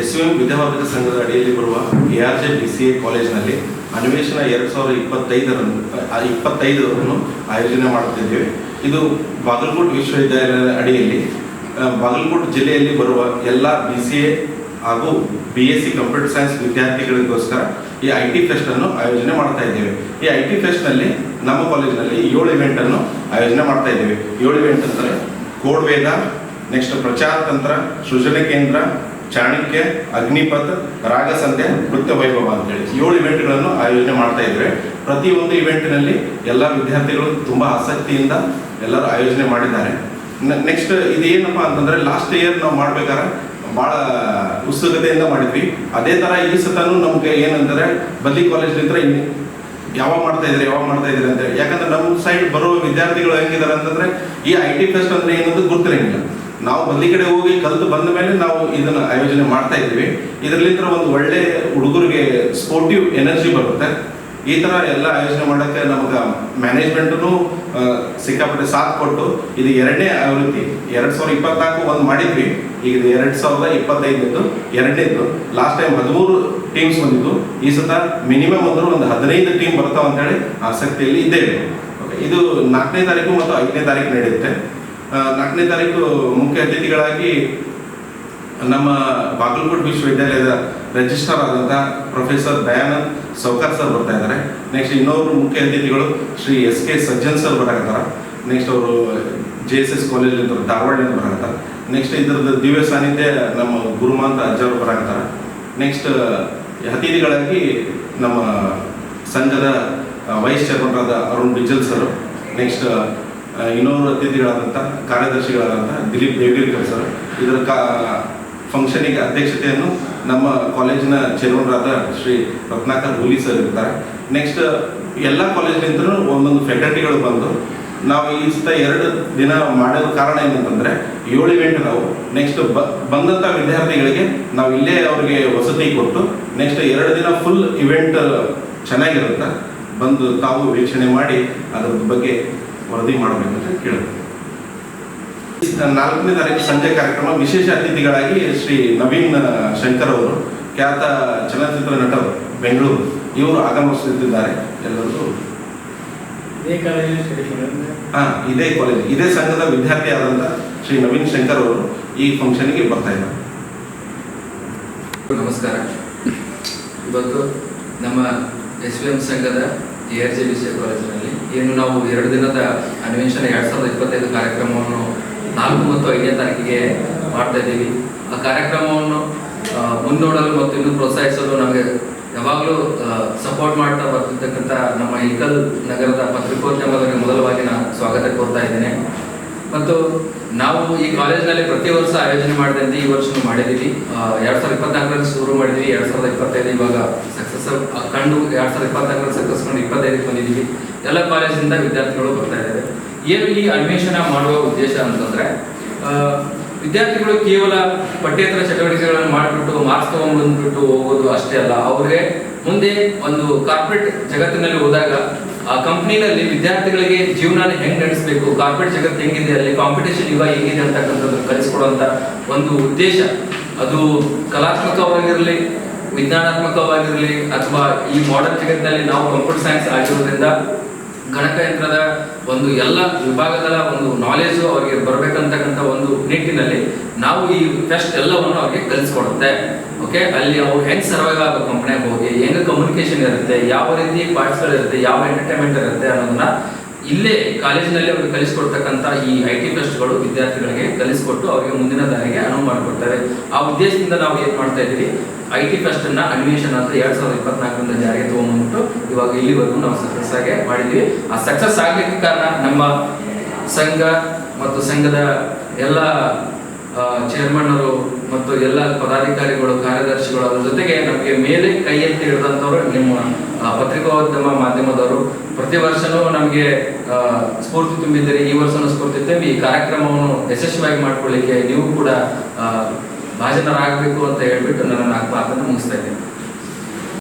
S M ಸಂಘದ ಅಡಿಯಲ್ಲಿ ಬರುವ A R J B C A ಕಾಲೇಜಿನಲ್ಲಿ ಅನ್ವೇಷಣ ಎರಡು ಸಾವಿರದ ಇಪ್ಪತ್ತೈದರನ್ನು ಇಪ್ಪತ್ತೈದರನ್ನು ಆಯೋಜನೆ ಮಾಡುತ್ತಿದ್ದೇವೆ ಇದು ಬಾಗಲಕೋಟೆ ವಿಶ್ವವಿದ್ಯಾಲಯದ ಅಡಿಯಲ್ಲಿ ಬಾಗಲಕೋಟ್ ಜಿಲ್ಲೆಯಲ್ಲಿ ಬರುವ ಎಲ್ಲ ಬಿ ಸಿ ಎ ಹಾಗೂ B S C computer science ವಿದ್ಯಾರ್ಥಿಗಳಿಗೋಸ್ಕರ ಈ ಐ ಟಿ ಫೆಸ್ಟ್ ಅನ್ನು ಆಯೋಜನೆ ಮಾಡ್ತಾ ಇದ್ದೇವೆ. ಈ ಐ ಟಿ ಫೆಸ್ಟ್ನಲ್ಲಿ ನಮ್ಮ ಕಾಲೇಜಿನಲ್ಲಿ ಏಳು ಇವೆಂಟ್ ಅನ್ನು ಆಯೋಜನೆ ಮಾಡ್ತಾ ಇದ್ದೇವೆ. ಏಳು ಇವೆಂಟ್ ಅಂದರೆ ಕೋಡ್ ವೇದ ನೆಕ್ಸ್ಟ್ ಪ್ರಚಾರ ತಂತ್ರ, ಸೃಜನ ಕೇಂದ್ರ ಚಾಣಕ್ಯ ಅಗ್ನಿಪಥ್ ರಾಗಸಂತೆ ನೃತ್ಯ ವೈಭವ ಅಂತೇಳಿ ಏಳು ಇವೆಂಟ್ಗಳನ್ನು ಆಯೋಜನೆ ಮಾಡ್ತಾ ಇದ್ದೇವೆ ಪ್ರತಿಯೊಂದು ಇವೆಂಟ್ನಲ್ಲಿ ಎಲ್ಲ ವಿದ್ಯಾರ್ಥಿಗಳು ತುಂಬ ಆಸಕ್ತಿಯಿಂದ ಎಲ್ಲರೂ ಆಯೋಜನೆ ಮಾಡಿದ್ದಾರೆ. ನೆಕ್ಸ್ಟ್ ಇದೇನಪ್ಪ ಅಂತಂದ್ರೆ ಲಾಸ್ಟ್ ಇಯರ್ ನಾವು ಮಾಡ್ಬೇಕಾದ್ರೆ ಭಾಳ ಉತ್ಸುಕತೆಯಿಂದ ಮಾಡಿದ್ವಿ. ಅದೇ ಥರ ಈ ಸತನೂ ನಮ್ಗೆ ಏನಂದ್ರೆ ಬದ್ಲಿ ಕಾಲೇಜ್ನಿಂದ ಯಾವಾಗ ಮಾಡ್ತಾ ಇದ್ದಾರೆ, ಯಾವಾಗ ಮಾಡ್ತಾ ಇದ್ದಾರೆ ಅಂತ. ಯಾಕಂದ್ರೆ ನಮ್ಮ ಸೈಡ್ ಬರೋ ವಿದ್ಯಾರ್ಥಿಗಳು ಹೆಂಗಿದ್ದಾರೆ ಅಂತಂದ್ರೆ ಈ ಐ ಟಿ ಫೆಸ್ಟ್ ಅಂದ್ರೆ ಏನಂತ ಗೊತ್ತಿರಂಗಿಲ್ಲ. ನಾವು ಬಂದಿ ಕಡೆ ಹೋಗಿ ಕಲಿತು ಬಂದ ಮೇಲೆ ನಾವು ಇದನ್ನ ಆಯೋಜನೆ ಮಾಡ್ತಾ ಇದ್ದೀವಿ. ಇದರಲ್ಲಿಂದ ಒಂದು ಒಳ್ಳೆ ಹುಡುಗರಿಗೆ ಸ್ಪೋರ್ಟಿವ್ ಎನರ್ಜಿ ಬರುತ್ತೆ. ಈ ತರ ಎಲ್ಲ ಆಯೋಜನೆ ಮಾಡೋಕ್ಕೆ ನಮಗೆ ಮ್ಯಾನೇಜ್ಮೆಂಟು ಸಿಕ್ಕಾಪಟ್ಟೆ ಸಾಥ್ ಕೊಟ್ಟು ಇದು ಎರಡನೇ ಆವೃತ್ತಿ, ಎರಡ್ ಸಾವಿರದ ಇಪ್ಪತ್ನಾಲ್ಕು ಒಂದು ಮಾಡಿದ್ವಿ. ಈಗ ಇದು ಎರಡ್ ಸಾವಿರದ ಇಪ್ಪತ್ತೈದನೇದು ಎರಡನೇದು ಲಾಸ್ಟ್ ಟೈಮ್ ಹದಿಮೂರು ಟೀಮ್ಸ್ ಬಂದಿದ್ದು. ಈ ಸತ ಮಿನಿಮಮ್ ಅಂದ್ರೆ ಒಂದು ಹದಿನೈದು ಟೀಮ್ ಬರ್ತಾವ ಅಂತೇಳಿ ಆಸಕ್ತಿಯಲ್ಲಿ ಇದ್ದೇವೆ. ಇದು ನಾಲ್ಕನೇ ತಾರೀಕು ಮತ್ತು ಐದನೇ ತಾರೀಕು ನಡೆಯುತ್ತೆ. ನಾಲ್ಕನೇ ತಾರೀಕು ಮುಖ್ಯ ಅತಿಥಿಗಳಾಗಿ ನಮ್ಮ ಬಾಗಲಕೋಟೆ ವಿಶ್ವವಿದ್ಯಾಲಯದ ರಿಜಿಸ್ಟ್ರಾರ್ ಆದಂಥ ಪ್ರೊಫೆಸರ್ ದಯಾನಂದ್ ಸೌಕರ್ ಸರ್ ಬರ್ತಾ ಇದ್ದಾರೆ. ನೆಕ್ಸ್ಟ್ ಇನ್ನೊಬ್ರು ಮುಖ್ಯ ಅತಿಥಿಗಳು Shri S K Sajjan sir ಬರಾಕತ್ತಾರ. Next ಅವರು ಜೆ ಎಸ್ ಎಸ್ ಕಾಲೇಜಿಂದ ಧಾರವಾಡದಿಂದ ಬರಾಕತ್ತಾರ. ನೆಕ್ಸ್ಟ್ ಇದ್ರದ್ದು ದಿವ್ಯ ಸಾನ್ನಿಧ್ಯ ನಮ್ಮ ಗುರುಮಾಂತ ಅಜ್ಜವರು ಬರಾಕತ್ತಾರ. ನೆಕ್ಸ್ಟ್ ಅತಿಥಿಗಳಾಗಿ ನಮ್ಮ ಸಂಘದ ವೈಸ್ ಚೇರ್ಮನ್ರಾದ ಅರುಣ್ ಬಿಜಲ್ ಸರ್. ನೆಕ್ಸ್ಟ್ ಇನ್ನೋರು ಅತಿಥಿಗಳಾದಂಥ ಕಾರ್ಯದರ್ಶಿಗಳಾದಂಥ ದಿಲೀಪ್ ದೇವಗಿರ್ಕರ್ ಸರ್. ಇದರ ಕಾ ಫಂಕ್ಷನಿಗೆ ಅಧ್ಯಕ್ಷತೆಯನ್ನು ನಮ್ಮ ಕಾಲೇಜಿನ ಚೇರ್ಮನ್ರಾದ ಶ್ರೀ ರತ್ನಾಕರ್ ಹುಲಿ ಸರ್ ಇರ್ತಾರೆ. ನೆಕ್ಸ್ಟ್ ಎಲ್ಲ ಕಾಲೇಜಿನಿಂದ ಒಂದೊಂದು ಫ್ಯಾಕಲ್ಟಿಗಳು ಬಂದು ನಾವು ಈ ಸತ ಎರಡು ದಿನ ಮಾಡೋದು ಕಾರಣ ಏನಂತಂದರೆ ಏಳು ಇವೆಂಟ್ ನಾವು ನೆಕ್ಸ್ಟ್ ಬ ಬಂದಂಥ ವಿದ್ಯಾರ್ಥಿಗಳಿಗೆ ನಾವು ಇಲ್ಲೇ ಅವರಿಗೆ ವಸತಿ ಕೊಟ್ಟು ನೆಕ್ಸ್ಟ್ ಎರಡು ದಿನ ಫುಲ್ ಇವೆಂಟ್ ಚೆನ್ನಾಗಿರುತ್ತೆ. ಬಂದು ತಾವು ವೀಕ್ಷಣೆ ಮಾಡಿ ಅದರ ಬಗ್ಗೆ ವರದಿ ಮಾಡಬೇಕಂತ ಕೇಳಿದ್ರು. ನಾಲ್ಕನೇ ತಾರೀಕು ಸಂಜೆ ಕಾರ್ಯಕ್ರಮ ವಿಶೇಷ ಅತಿಥಿಗಳಾಗಿ ಶ್ರೀ ನವೀನ್ ಶಂಕರ್ ಅವರು ಖ್ಯಾತ ಚಲನಚಿತ್ರ ನಟರು ಬೆಂಗಳೂರು. ಇವರು ಆಗಮಿಸುತ್ತಿದ್ದಾರೆ ಎಲ್ಲರಿಗೂ ಹಾ ಇದೇ ಕಾಲೇಜ್. ಇದೇ ಸಂಘದ ವಿದ್ಯಾರ್ಥಿ ಆದಂತ ಶ್ರೀ ನವೀನ್ ಶಂಕರ್ ಅವರು ಈ ಫಂಕ್ಷನ್ಗೆ ಬರ್ತಾ ಇದ್ದಾರೆ. ನಮಸ್ಕಾರ. ಇವತ್ತು ನಮ್ಮ ಎಸ್ ವಿ ಎಂ ಸಂಘದ A R J B C ಕಾಲೇಜಿನಲ್ಲಿ. ಏನು ನಾವು ಎರಡು ದಿನದ ಅನ್ವೇಷಣೆ ಎರಡು ಸಾವಿರದ ಇಪ್ಪತ್ತೈದು ಕಾರ್ಯಕ್ರಮವನ್ನು ನಾಲ್ಕು ಮತ್ತು ಐದನೇ ತಾರೀಕಿಗೆ ಮಾಡ್ತಾ ಇದ್ದೀವಿ. ಆ ಕಾರ್ಯಕ್ರಮವನ್ನು ಆ, ಮುನ್ನೋಡಲು ಮತ್ತು ಇನ್ನೂ ಪ್ರೋತ್ಸಾಹಿಸಲು ನಮಗೆ ಯಾವಾಗಲೂ ಸಪೋರ್ಟ್ ಮಾಡ್ತಾ ಬರ್ತಿರ್ತಕ್ಕಂಥ ನಮ್ಮ ಇಕಲ್ ನಗರದ ಪತ್ರಿಕೋದ್ಯಮದವರಿಗೆ ಮೊದಲವಾಗಿ ನಾನು ಸ್ವಾಗತ ಕೋರ್ತಾ ಇದ್ದೇನೆ. ಮತ್ತು ನಾವು ಈ ಕಾಲೇಜಿನಲ್ಲಿ ಪ್ರತಿ ವರ್ಷ ಆಯೋಜನೆ ಮಾಡಿದಂತೆ ಈ ವರ್ಷನೂ ಮಾಡಿದ್ದೀವಿ. ಎರಡ್ ಸಾವಿರದ ಇಪ್ಪತ್ನಾಲ್ಕರಲ್ಲಿ ಶುರು ಮಾಡಿದ್ವಿ ಎರಡ್ ಸಾವಿರದ ಇಪ್ಪತ್ತೈದು ಇವಾಗ ಸಕ್ಸಸ್ ಕಂಡು ಎರಡ್ ಸಾವಿರದ ಇಪ್ಪತ್ನಾಲ್ಕರಲ್ಲಿ ಸಕ್ಸಸ್ ಕಂಡು ಇಪ್ಪತ್ತೈದಕ್ಕೆ ಬಂದಿದ್ದೀವಿ. ಎಲ್ಲ ಕಾಲೇಜಿಂದ ವಿದ್ಯಾರ್ಥಿಗಳು ಬರ್ತಾ ಇದ್ದಾರೆ. ಏನು ಈ ಅಡ್ಮಿಷನ್ ಮಾಡುವ ಉದ್ದೇಶ ಅಂತಂದ್ರೆ ವಿದ್ಯಾರ್ಥಿಗಳು ಕೇವಲ ಪಠ್ಯೇತರ ಚಟುವಟಿಕೆಗಳನ್ನು ಮಾಡಿಬಿಟ್ಟು ಮಾರ್ಕ್ಸ್ ತಗೊಂಡ್ಬಂದ್ಬಿಟ್ಟು ಹೋಗೋದು ಅಷ್ಟೇ ಅಲ್ಲ. ಅವ್ರಿಗೆ ಮುಂದೆ ಒಂದು ಕಾರ್ಪೊರೇಟ್ ಜಗತ್ತಿನಲ್ಲಿ ಹೋದಾಗ ಆ ಕಂಪ್ನಿನಲ್ಲಿ ವಿದ್ಯಾರ್ಥಿಗಳಿಗೆ ಜೀವನ ಹೆಂಗ್ ನಡೆಸಬೇಕು? ಕಾರ್ಪೊರೇಟ್ ಜಗತ್ತು ಹೆಂಗಿದೆ? ಅಲ್ಲಿ ಕಾಂಪಿಟೇಷನ್ ಇವಾಗ ಹೇಗಿದೆ ಅಂತಕ್ಕಂಥದ್ದು ಕಲಿಸ್ಕೊಡುವಂತ ಒಂದು ಉದ್ದೇಶ. ಅದು ಕಲಾತ್ಮಕವಾಗಿರಲಿ, ವಿಜ್ಞಾನಾತ್ಮಕವಾಗಿರಲಿ, ಅಥವಾ ಈ ಮಾಡರ್ನ್ ಜಗತ್ತಿನಲ್ಲಿ ನಾವು ಕಂಪ್ಯೂಟರ್ ಸೈನ್ಸ್ ಆಗಿರೋದ್ರಿಂದ ಗಣಕಯಂತ್ರದ ಒಂದು ಎಲ್ಲ ವಿಭಾಗದ ಒಂದು ನಾಲೆಜ್ ಅವರಿಗೆ ಬರಬೇಕಂತಕ್ಕಂಥ ಒಂದು ನಿಟ್ಟಿನಲ್ಲಿ ನಾವು ಈ ಫೆಸ್ಟ್ ಎಲ್ಲವನ್ನು ಅವ್ರಿಗೆ ಕಲಿಸ್ಕೊಡುತ್ತೆ. ಓಕೆ ಅಲ್ಲಿ ಅವ್ರು ಹೆಂಗೆ ಸರ್ವೈವ್ ಆಗಬೇಕು ಕಂಪ್ನಿಯಾಗ ಹೋಗಿ, ಹೆಂಗ್ ಕಮ್ಯುನಿಕೇಶನ್ ಇರುತ್ತೆ, ಯಾವ ರೀತಿ ಪಾರ್ಟ್ಸ್ಗಳು ಇರುತ್ತೆ ಯಾವ ಎಂಟರ್ಟೈನ್ಮೆಂಟ್ ಇರುತ್ತೆ ಅನ್ನೋದನ್ನ ಇಲ್ಲೇ ಕಾಲೇಜಿನಲ್ಲಿ ಅವರು ಕಲಿಸ್ಕೊಡ್ತಕ್ಕಂಥ ಈ ಐ ಟಿ ಟ್ರಸ್ಟ್ಗಳು ವಿದ್ಯಾರ್ಥಿಗಳಿಗೆ ಕಲಿಸ್ಕೊಟ್ಟು ಅವರಿಗೆ ಮುಂದಿನ ದಾರಿಗೆ ಅನುವು ಮಾಡಿಕೊಡ್ತವೆ ಆ ಉದ್ದೇಶದಿಂದ ನಾವು ಏನ್ ಮಾಡ್ತಾ ಇದ್ದೀವಿ? ಐ ಟಿ ಟ್ರಸ್ಟನ್ನು ಅನ್ವೇಷನ್ ಅಂತ ಎರಡ್ ಸಾವಿರದ ಇಪ್ಪತ್ನಾಲ್ಕರಿಂದ ಜಾರಿಗೆ ತಗೊಂಡ್ಬಿಟ್ಟು ಇವಾಗ ಇಲ್ಲಿವರೆಗೂ ನಾವು ಸಕ್ಸಸ್ ಆಗಿ ಮಾಡಿದ್ವಿ ಆ ಸಕ್ಸಸ್ ಆಗಲಿಕ್ಕೆ ಕಾರಣ ನಮ್ಮ ಸಂಘ ಮತ್ತು ಸಂಘದ ಎಲ್ಲ ಚೇರ್ಮನ್ನರು ಮತ್ತು ಎಲ್ಲ ಪದಾಧಿಕಾರಿಗಳು, ಕಾರ್ಯದರ್ಶಿಗಳು ಜೊತೆಗೆ ನಮಗೆ ಮೇಲೆ ಕೈ ಎತ್ತಿ ಹಿಡಿದಂಥವ್ರು ನಿಮ್ಮ ಪತ್ರಿಕೋದ್ಯಮ ಮಾಧ್ಯಮದವರು. ಪ್ರತಿ ವರ್ಷನೂ ನಮಗೆ ಸ್ಫೂರ್ತಿ ತುಂಬಿದ್ದೀರಿ. ಈ ವರ್ಷನೂ ಸ್ಫೂರ್ತಿ ತುಂಬಿ ಈ ಕಾರ್ಯಕ್ರಮವನ್ನು ಯಶಸ್ವಿಯಾಗಿ ಮಾಡ್ಕೊಳ್ಳಿಕ್ಕೆ ನೀವು ಕೂಡ ಭಾಜನರಾಗಬೇಕು ಅಂತ ಹೇಳ್ಬಿಟ್ಟು ನನ್ನ ಮಾತನ್ನು ಮುಗಿಸ್ತಾ ಇದ್ದೇನೆ.